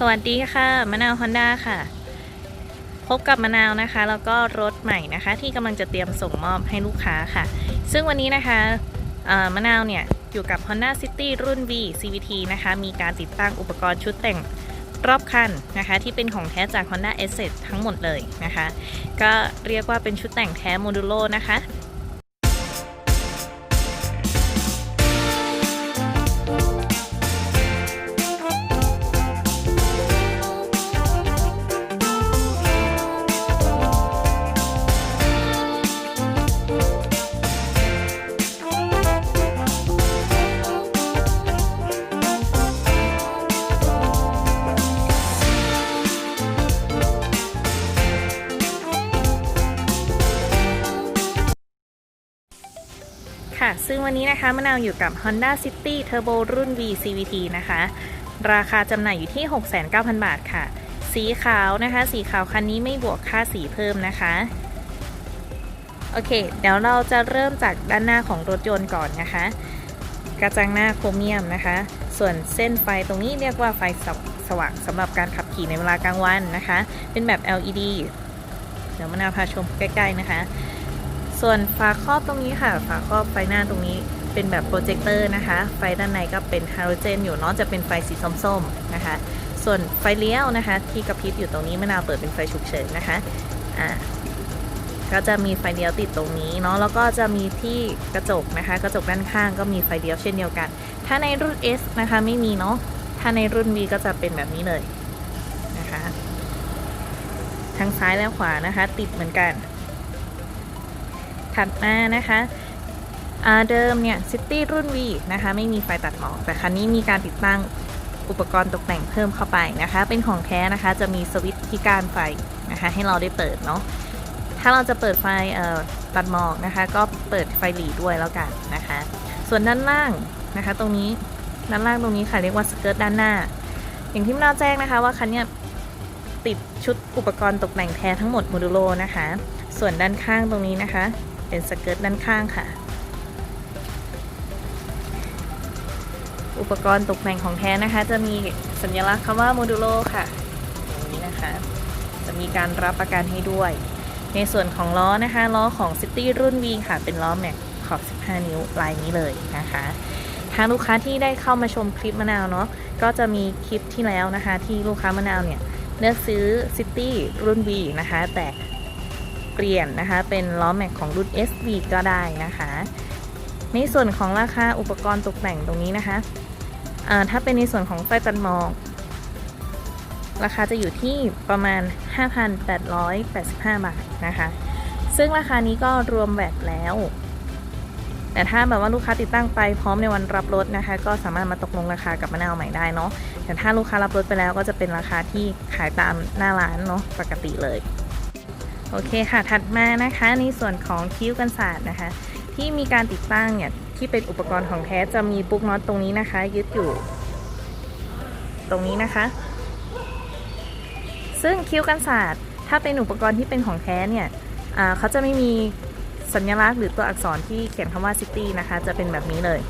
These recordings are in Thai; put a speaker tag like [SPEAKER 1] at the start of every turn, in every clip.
[SPEAKER 1] สวัสดีค่ะมะนาวฮอนด้าค่ะ พบกับมะนาวนะคะ แล้วก็รถใหม่นะคะ ที่กำลังจะเตรียมส่งมอบให้ลูกค้าค่ะ ซึ่งวันนี้นะคะมะนาวเนี่ย อยู่กับ Honda City รุ่น V CVT นะคะ มีการติดตั้งอุปกรณ์ชุดแต่งรอบคันนะคะ ที่เป็นของแท้จาก Honda Asset ทั้งหมดเลยนะคะ ก็เรียกว่าเป็นชุดแต่งแท้โมดูโลนะคะ วันนี้นะคะมะนาวอยู่กับ Honda City Turbo รุ่น V CVT นะคะ ราคาจำหน่ายอยู่ที่ 69,000 บาทค่ะ สีขาวนะคะ สีขาวคันนี้ไม่บวกค่าสีเพิ่มนะคะ โอเค เดี๋ยวเราจะเริ่มจากด้านหน้าของรถยนต์ก่อนนะคะ กระจังหน้าโครเมียมนะคะ ส่วนเส้นไฟตรงนี้เรียกว่าไฟสวสว่างสำหรับการขับขี่ในเวลากลางวันนะคะ เป็นแบบ LED เดี๋ยวมะนาวพาชมใกล้ ๆ นะคะ ส่วนฝาครอบตรงนี้ค่ะ ฝาครอบไฟหน้าตรงนี้เป็นแบบโปรเจคเตอร์นะคะ ไฟด้านในก็เป็นฮาโลเจนอยู่เนาะจะเป็นไฟสีส้มๆนะคะ ส่วนไฟเลี้ยวนะคะ ที่กระพริบอยู่ตรงนี้มะนาวเปิดเป็นไฟฉุกเฉินนะคะอ่าก็จะมีไฟเลี้ยวติดตรงนี้เนาะแล้วก็จะมีที่กระจกนะคะ กระจกด้านข้างก็มีไฟเลี้ยวเช่นเดียวกัน ถ้าในรุ่น S นะคะไม่มีเนาะถ้าในรุ่น V ก็จะเป็นแบบนี้เลยนะคะ ทั้งซ้ายและขวานะคะ ติดเหมือนกัน ถัดมานะคะอาเดิมเนี่ยซิตี้รุ่น V นะคะไม่มีไฟตัดหมอกแต่คันนี้มีการติดตั้งอุปกรณ์ตกแต่งเพิ่มเข้าไปนะคะ เป็นของแท้นะคะจะมีสวิตช์ที่การไฟนะคะให้เราได้เปิดเนาะถ้าเราจะเปิดไฟเอ่อตัดหมอกนะคะ ก็เปิดไฟหลีด้วยแล้วกันนะคะ ส่วนด้านล่างนะคะ ตรงนี้ด้านล่างตรงนี้ค่ะเรียกว่าสเกิร์ตด้านหน้า อย่างที่เราแจ้งนะคะว่าคันนี้ติดชุดอุปกรณ์ตกแต่งแท้ทั้งหมดโมดูโลนะคะ ส่วนด้านข้างตรงนี้นะคะ เป็นสเกิร์ตด้านข้างค่ะ อุปกรณ์ตกแต่งของแท้นะคะ จะมีสัญลักษณ์คำว่าโมดูโลค่ะอย่างนี้นะคะ จะมีการรับประกันให้ด้วย ในส่วนของล้อนะคะ ล้อของ City รุ่น V ค่ะ เป็นล้อแม็กขอบ 15 นิ้วลายนี้เลยนะคะทางลูกค้าที่ได้เข้ามาชมคลิปมะนาวเนาะก็จะมีคลิปที่แล้วนะคะ ที่ลูกค้ามะนาวเนี่ยเลือกซื้อ City รุ่น V นะคะ แต่ เปลี่ยนนะคะ เป็นล้อแม็กของรุ่น SV ก็ได้นะคะ ในส่วนของราคาอุปกรณ์ตกแต่งตรงนี้นะคะถ้าเป็นในส่วนของไฟตัดหมอกราคาจะอยู่ที่ประมาณ 5,885 บาทนะคะ ซึ่งราคานี้ก็รวมแวตแล้ว แต่ถ้าแบบว่าลูกค้าติดตั้งไปพร้อมในวันรับรถนะคะ ก็สามารถมาตกลงราคากับมะนาวใหม่ได้เนาะ แต่ถ้าลูกค้ารับรถไปแล้วก็จะเป็นราคาที่ขายตามหน้าร้านเนาะปกติเลย โอเคค่ะ ถัดมานะคะในส่วนของคิ้วกันศาสตร์นะคะ ที่มีการติดตั้งเนี่ยที่เป็นอุปกรณ์ของแท้จะมีปุ๊กน็อตตรงนี้นะคะ ยึดอยู่ ตรงนี้นะคะ ซึ่งคิ้วกันศาสตร์ถ้าเป็นอุปกรณ์ที่เป็นของแท้เนี่ยเขาจะไม่มีสัญลักษณ์หรือตัวอักษรที่เขียนคำว่า City นะคะ จะเป็นแบบนี้เลย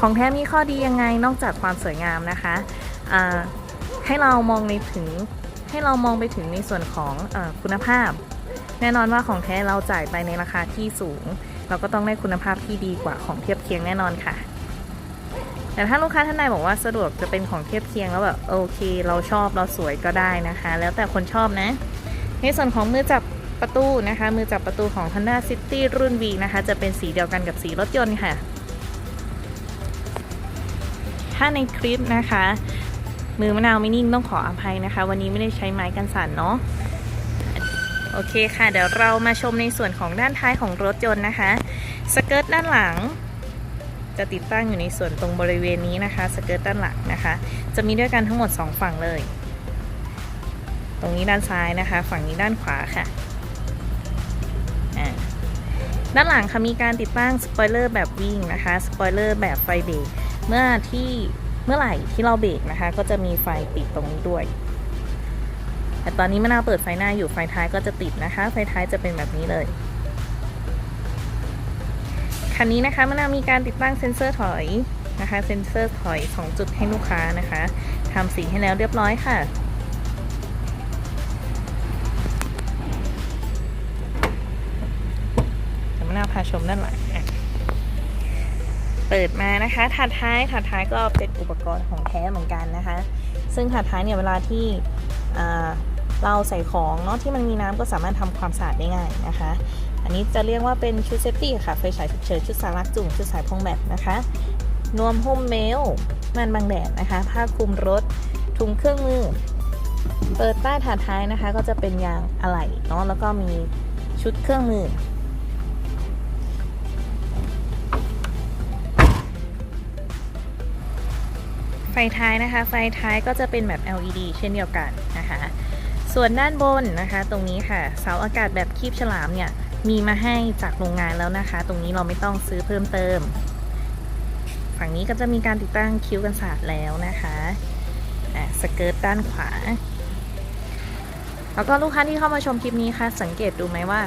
[SPEAKER 1] ของแท้มีข้อดียังไงนอกจากความสวยงามนะคะให้เรามองในถึง ให้เรามองไปถึงในส่วนของอคุณภาพ แน่นอนว่าของแท้เราจ่ายไปในราคาที่สูง เราก็ต้องได้คุณภาพที่ดีกว่าของเทียบเคียงแน่นอนค่ะ แต่ถ้าลูกค้าท่านใดบอกว่าสะดวกจะเป็นของเทียบเคียงแล้วแบบโอเค เราชอบเราสวยก็ได้นะคะ แล้วแต่คนชอบนะ ในส่วนของมือจับประตูนะคะ มือจับประตูของ Honda City รุ่น V นะคะ จะเป็นสีเดียวกันกับสีรถยนต์ค่ะ ถ้าในคลิปนะคะ มือมะนาวไม่นิ่งต้องขออภัยนะคะ วันนี้ไม่ได้ใช้ไม้กันสั่นเนาะโอเคค่ะ เดี๋ยวเรามาชมในส่วนของด้านท้ายของรถยนต์นะคะ สเกิร์ตด้านหลัง จะติดตั้งอยู่ในส่วนตรงบริเวณนี้นะคะ สเกิร์ตด้านหลังนะคะ จะมีด้วยกันทั้งหมด 2 ฝั่งเลย ตรงนี้ด้านซ้ายนะคะ ฝั่งนี้ด้านขวาค่ะด้านหลังค่ะมีการติดตั้งสปอยเลอร์แบบวิ่งนะคะ สปอยเลอร์แบบไฟเบรกเมื่อที่ เมื่อไหร่ที่เราเบรกนะคะ ก็จะมีไฟติดตรงนี้ด้วย แต่ตอนนี้มะนาวเปิดไฟหน้าอยู่ไฟท้ายก็จะติดนะคะ ไฟท้ายจะเป็นแบบนี้เลยคันนี้นะคะมะนาวมีการติดตั้งเซ็นเซอร์ถอยนะคะเซ็นเซอร์ถอย 2 จุดให้ลูกค้านะคะทำสีให้แล้วเรียบร้อยค่ะมะนาวพาชมด้านหลัง ปิดมานะคะถาดท้ายถาดท้ายก็เป็นอุปกรณ์ของแท้เหมือนกันนะคะ ซึ่งถาดท้ายเนี่ยเวลาที่อ่เราใส่ของเนาะที่มันมีน้ำก็สามารถทำความสะอาดได้ง่ายนะคะ อันนี้จะเรียกว่าเป็นชุดเซฟตี้ค่ะไฟฉายฉุกเฉินชุดสารักจุ่มชุดสายพองแบตนะคะนวมหุ้มเมลม่านบังแดดนะคะ ผ้าคลุมรถ ถุงเครื่องมือ เปิดใต้ถาดท้ายนะคะ ก็จะเป็นยางอะไหล่เนาะแล้วก็มีชุดเครื่องมือ ไฟท้ายนะคะ ไฟท้ายก็จะเป็นแบบ LED เช่นเดียวกันนะคะ ส่วนด้านบนนะคะ ตรงนี้ค่ะ เสาอากาศแบบคีบฉลามเนี่ย มีมาให้จากโรงงานแล้วนะคะ ตรงนี้เราไม่ต้องซื้อเพิ่มเติม ฝั่งนี้ก็จะมีการติดตั้งคิ้วกันศาสตร์แล้วนะคะอะสเกิร์ตด้านขวา แล้วก็ลูกค้าที่เข้ามาชมคลิปนี้ค่ะ สังเกตดูไหมว่า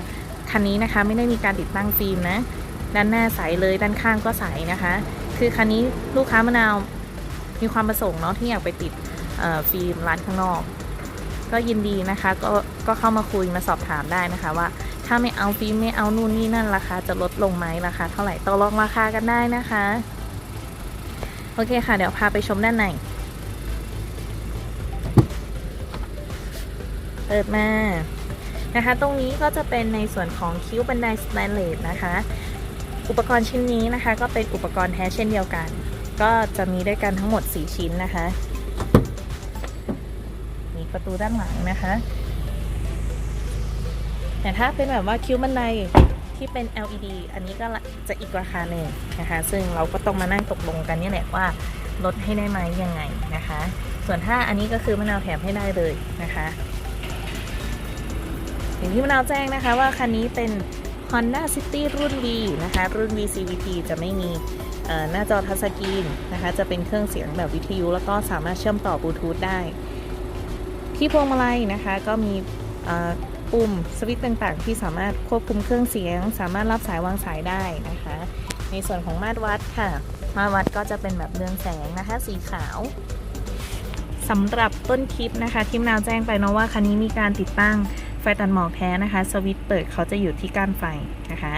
[SPEAKER 1] คันนี้นะคะไม่ได้มีการติดตั้งฟิล์มนะ ด้านหน้าใสเลยด้านข้างก็ใสนะคะ คือคันนี้ลูกค้ามะนาว มีความประสงค์เนาะที่อยากไปติดฟิล์มร้านข้างนอก ก็ยินดีนะคะก็ก็เข้ามาคุยมาสอบถามได้นะคะว่า ถ้าไม่เอาฟิล์มไม่เอานู่นนี่นั่นราคาจะลดลงไหมราคาเท่าไหร่ต่อรองราคากันได้นะคะโอเคค่ะ เดี๋ยวพาไปชมด้านในเปิดมานะคะ ตรงนี้ก็จะเป็นในส่วนของคิ้วบันไดสแตนเลสนะคะ อุปกรณ์ชิ้นนี้นะคะ ก็เป็นอุปกรณ์แท้เช่นเดียวกัน ก็จะมีด้วยกันทั้งหมด 4 ชิ้นนะคะ มีประตูด้านหลังนะคะ แต่ถ้าเป็นแบบว่าคิ้วบันไดที่เป็น LED อันนี้ก็จะอีกราคาหนึ่งนะคะ ซึ่งเราก็ต้องมานั่งตกลงกันนี่แหละว่าลดให้ได้ไหมยังไงนะคะ ส่วนถ้าอันนี้ก็คือมะนาวแถมให้ได้เลยนะคะอย่างที่มะนาวแจ้งนะคะว่าคันนี้เป็น Honda City รุ่น V นะคะ รุ่น V CVT จะไม่มี หน้าจอทัชสกรีนนะคะ จะเป็นเครื่องเสียงแบบวิทยุ แล้วก็สามารถเชื่อมต่อบลูทูธได้ ที่พวงมาลัยนะคะ ก็มีปุ่มสวิตช์ต่างๆ ที่สามารถควบคุมเครื่องเสียง สามารถรับสายวางสายได้นะคะ ในส่วนของมาตรวัดค่ะ มาตรวัดก็จะเป็นแบบเรืองแสงนะคะ สีขาวสำหรับต้นคลิปนะคะทีมนาวแจ้งไปเนาะว่าคันนี้มีการติดตั้งไฟตัดหมอกแท้นะคะ สวิตช์เปิดเขาจะอยู่ที่ก้านไฟนะคะ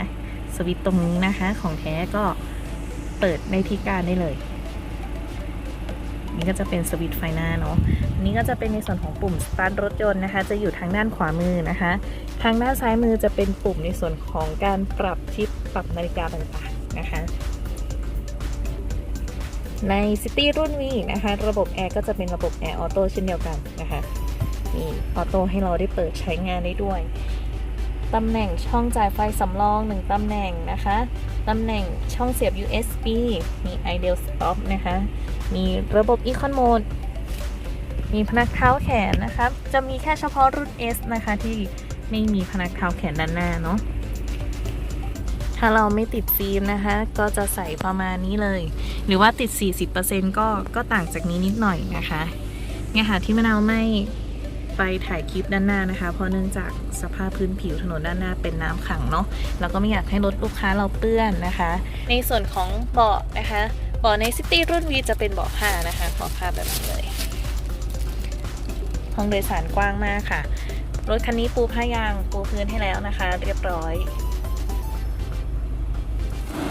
[SPEAKER 1] สวิตช์ตรงนี้นะคะของแท้ก็ เปิดในที่กานได้เลย นี่ก็จะเป็นสวิตช์ไฟหน้าเนาะอันนี้ก็จะเป็นในส่วนของปุ่มสตาร์ทรถยนต์นะคะ จะอยู่ทางด้านขวามือนะคะ ทางด้านซ้ายมือจะเป็นปุ่มในส่วนของการปรับทิศปรับนาฬิกาต่างๆนะคะใน City รุ่นนี้นะคะ ระบบแอร์ก็จะเป็นระบบแอร์ออโต้เช่นเดียวกันนะคะนี่ออโต้ให้เราได้เปิดใช้งานได้ด้วย ตำแหน่งช่องจ่ายไฟสำรองหนึ่งตำแหน่งนะคะ ตำแหน่งช่องเสียบ USB มี Ideal Stop นะคะ มีระบบ Econ Mode มีพนักเท้าแขนนะคะ จะมีแค่เฉพาะรุ่น S นะคะที่ไม่มีพนักเท้าแขนด้านหน้าเนาะ ถ้าเราไม่ติดฟิล์มนะคะ ก็จะใส่ประมาณนี้เลย หรือว่าติด 40%ก็ก็ต่างจากนี้นิดหน่อยนะคะเนี่ยค่ะที่มะนาวไม่ ไปถ่ายคลิปด้านหน้านะคะ เพราะเนื่องจากสภาพพื้นผิวถนนด้านหน้าเป็นน้ำขังเนาะแล้วก็ไม่อยากให้รถลูกค้าเราเปื้อนนะคะ ในส่วนของเบาะนะคะเบาะในซิตี้รุ่น V จะเป็นเบาะผ้านะคะเบาะผ้าแบบนี้เลยห้องโดยสารกว้างมากค่ะ รถคันนี้ปูผ้ายางปูพื้นให้แล้วนะคะ เรียบร้อย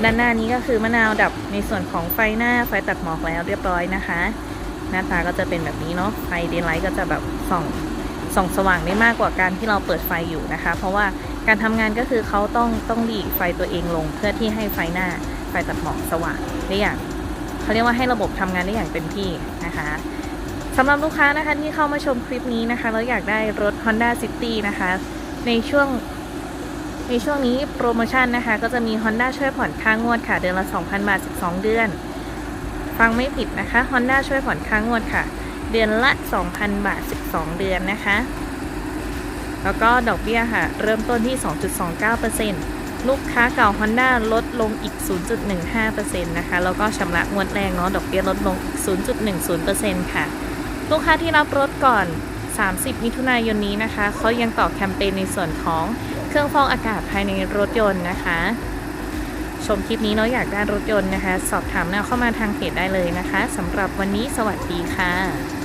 [SPEAKER 1] ด้านหน้านี้ก็คือมะนาวดับในส่วนของไฟหน้าไฟตัดหมอกแล้วเรียบร้อยนะคะ หน้าตาก็จะเป็นแบบนี้เนาะไฟเดนไลท์ก็จะแบบส่อง ส่องสว่างได้มากกว่าการที่เราเปิดไฟอยู่นะคะ เพราะว่าการทำงานก็คือเขาต้องต้องหลีกไฟตัวเองลง เพื่อที่ให้ไฟหน้าไฟตัดหมอกสว่างได้อย่างเขาเรียกว่าให้ระบบทำงานได้อย่างเต็มที่นะคะสำหรับลูกค้านะคะที่เข้ามาชมคลิปนี้นะคะแล้วอยากได้รถ Honda City นะคะ ในช่วงในช่วงนี้โปรโมชั่นนะคะ ก็จะมี Honda ช่วยผ่อนค่างวดค่ะ เดือนละ 2,000 บาท 12 เดือน ฟังไม่ผิดนะคะ Honda ช่วยผ่อนค่างวดค่ะ เดือนละ 2,000 บาท 12 เดือนนะคะ แล้วก็ดอกเบี้ยค่ะ เริ่มต้นที่ 2.29%ลูกค้าเก่า Honda ลดลงอีก 0.15%นะคะ แล้วก็ชำระงวดแรกเนาะ ดอกเบี้ยลดลงอีก 0.10%ค่ะ ลูกค้าที่รับรถก่อน 30 มิถุนายนนี้นะคะ เขายังต่อแคมเปญในส่วนของเครื่องฟอกอากาศภายในรถยนต์นะคะชมคลิปนี้เนาะอยากได้รถยนต์นะคะ สอบถามแนวเข้ามาทางเพจได้เลยนะคะสำหรับวันนี้สวัสดีค่ะ